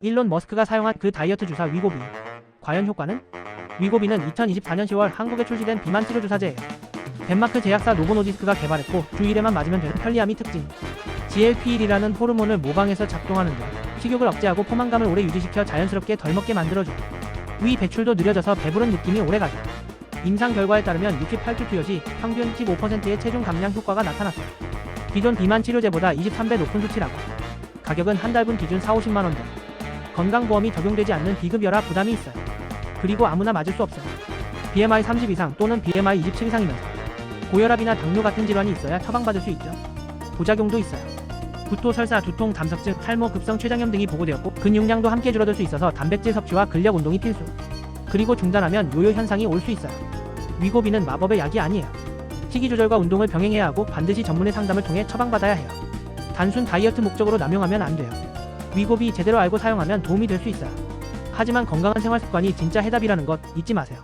일론 머스크가 사용한 그 다이어트 주사 위고비. 과연 효과는? 위고비는 2024년 10월 한국에 출시된 비만 치료 주사제예요. 덴마크 제약사 노보노디스크가 개발했고 주 1회만 맞으면 되는 편리함이 특징. GLP-1이라는 호르몬을 모방해서 작동하는데 식욕을 억제하고 포만감을 오래 유지시켜 자연스럽게 덜 먹게 만들어주고 위 배출도 느려져서 배부른 느낌이 오래가죠. 임상 결과에 따르면 68주 투여 시 평균 15%의 체중 감량 효과가 나타났어요. 기존 비만 치료제보다 23배 높은 수치라고. 가격은 한 달분 기준 4, 50만 원 정. 건강보험이 적용되지 않는 비급여라 부담이 있어요. 그리고 아무나 맞을 수 없어요. BMI 30 이상 또는 BMI 27 이상이면서 고혈압이나 당뇨 같은 질환이 있어야 처방받을 수 있죠. 부작용도 있어요. 구토, 설사, 두통, 담석증, 탈모, 급성 췌장염 등이 보고되었고 근육량도 함께 줄어들 수 있어서 단백질 섭취와 근력 운동이 필수. 그리고 중단하면 요요 현상이 올 수 있어요. 위고비는 마법의 약이 아니에요. 식이 조절과 운동을 병행해야 하고 반드시 전문의 상담을 통해 처방받아야 해요. 단순 다이어트 목적으로 남용하면 안 돼요. 위고비 제대로 알고 사용하면 도움이 될 수 있어요. 하지만 건강한 생활 습관이 진짜 해답이라는 것 잊지 마세요.